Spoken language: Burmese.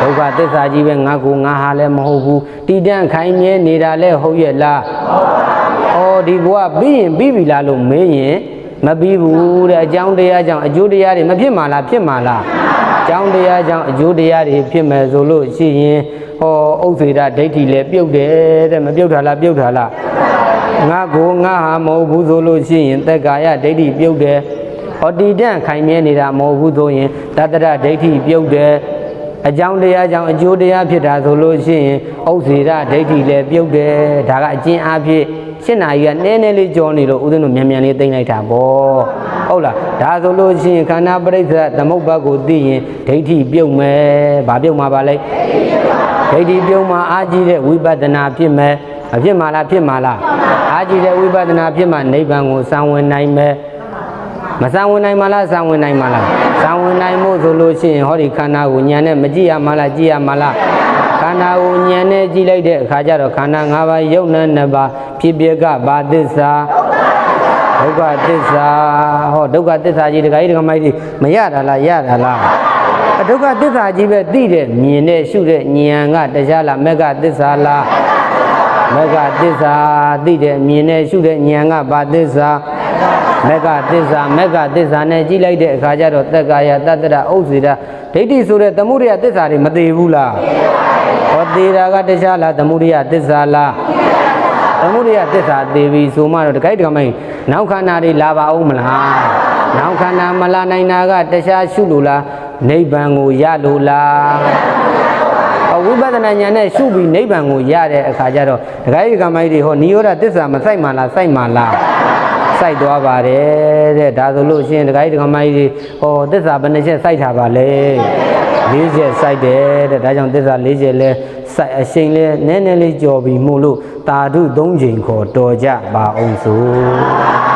ဒုက္ခသစ္စာကြီးပဲငါကိုငါဟာလည်းမဟုတ်ဘူးတည်တံ့ခိုင်မြဲနေတာလည်းဟုတ်ရဲ့လားဟုတ်ပါဘူးဩဒီဘဝပြီးရင်ပြီးပြီလားလို့မေးရင်မပြီးဘူးတဲ့အကြောင်းတရားကြောင့်အကျိုးတရားတွေမဖြစ်မှာလားဖြစ်မှာလားအကြောင်းတရားကြောင့်အကျိုးတရားတွေဖြစ်မယ်ဆိုလို့ရှိရင်ဟောဥစ္စေဒဒိဋ္ဌိလည်းပြုတ်တယ်တဲ့မပြုတ်တာလားပြုတ်တာလားငါကိုငါဟာမဟုတ်ဘူးဆိုလို့ရှိရင်သက်ကာယဒိဋ္ဌိပြုတ်တယ်ဟောတည်တံ့ခိုင်မြဲနေတာမဟုတ်ဘူးဆိုရင်တတ္တရဒိဋ္ဌိပြုတ်တယ် အကြောင်းတရားကြောင့်အကျိုးတရားဖြစ်တာဆိုလို့ရှိရင်ဥစ္စေဒဒိဋ္ဌိလည်းပြုတ်တယ်ဒါကအကျဉ်းအားဖြင့်ရှင်းနာကြီးကနည်းနည်းလေးကြောနေလို့ဦးဇင်းတို့မြန်မြန်လေးသိမ့်လိုက်တာပေါ့ဟုတ်လားဒါဆိုလို့ရှိရင်ခန္ဓာပရိစ္ဆေသမုပ္ပါကိုသိရင်ဒိဋ္ဌိပြုတ်မယ်ဘာပြုတ်မှာပါလဲဒိဋ္ဌိပြုတ်မှာအာကြည့်တဲ့ဝိပဿနာဖြစ်မယ်မဖြစ်မှာလားဖြစ်မှာလားအာကြည့်တဲ့ဝိပဿနာဖြစ်မှနိဗ္ဗာန်ကိုစံဝင်နိုင်မယ်မဆံဝင်နိုင်မလားဆံဝင်နိုင်မလား ဆံဝင်နိုင်မို့ဆိုလို့ရှိရင်ဟောဒီခန္ဓာကိုညံနဲ့မကြည့်ရမလားကြည့်ရမလားခန္ဓာကိုညံနဲ့ကြည့်လိုက်တဲ့အခါကျတော့ခန္ဓာ၅ပါးယုတ်နဲ့နှစ်ပါးဖြစ်ပြကဘာသစ္စာဒုက္ခသစ္စာဟောဒုက္ခသစ္စာကြီးတခါကြီးတခါမကြီးမရတာလားရတာလားအဒုက္ခသစ္စာကြီးပဲသိတဲ့မြင်တဲ့ရှုတဲ့ဉာဏ်ကတရားလားမက္ကသစ္စာလားမက္ကသစ္စာသိတဲ့မြင်တဲ့ရှုတဲ့ဉာဏ်ကဘာသစ္စာ မက္ကသစ္စာမက္ကသစ္စာနဲ့ကြည့်လိုက်တဲ့အခါကျတော့တက္ကာယတတ္တရဥစ္စေတာဒိဋ္ဌိဆိုတဲ့သမုဒယသစ္စာတွေမသေးဘူးလားဟောသေးတာကတရားလားသမုဒယသစ္စာလားသမုဒယသစ္စာသေးပြီဆိုမှတော့တခိုက်တကမိုင်းနောက်ခန္ဓာတွေလာပါအောင်မလားနောက်ခန္ဓာမလာနိုင်တာကတရားရှုလို့လားနိဗ္ဗာန်ကိုရလို့လားအဝိပဿနာဉာဏ်နဲ့ရှုပြီးနိဗ္ဗာန်ကိုရတဲ့အခါကျတော့ဒကာကြီးဒကာမကြီးတွေဟောနိရောဓသစ္စာမစိုက်မှလားစိုက်မှလား စိုက်သွားပါတယ်တဲ့ဒါဆိုလို့ရှိရင်ဒကာကြီးဒကာမကြီးတွေဟောသစ္စာဘယ်နှချက်စိုက်ထားပါလဲ၄ချက်စိုက်တယ်တဲ့ဒါကြောင့်သစ္စာ၄ချက်လဲစိုက်အရှိန်လဲနည်းနည်းလေးကြော်ပြီးမှုလို့တာဓု၃ချိန်ခေါ်တော်ကြပါအောင်စို့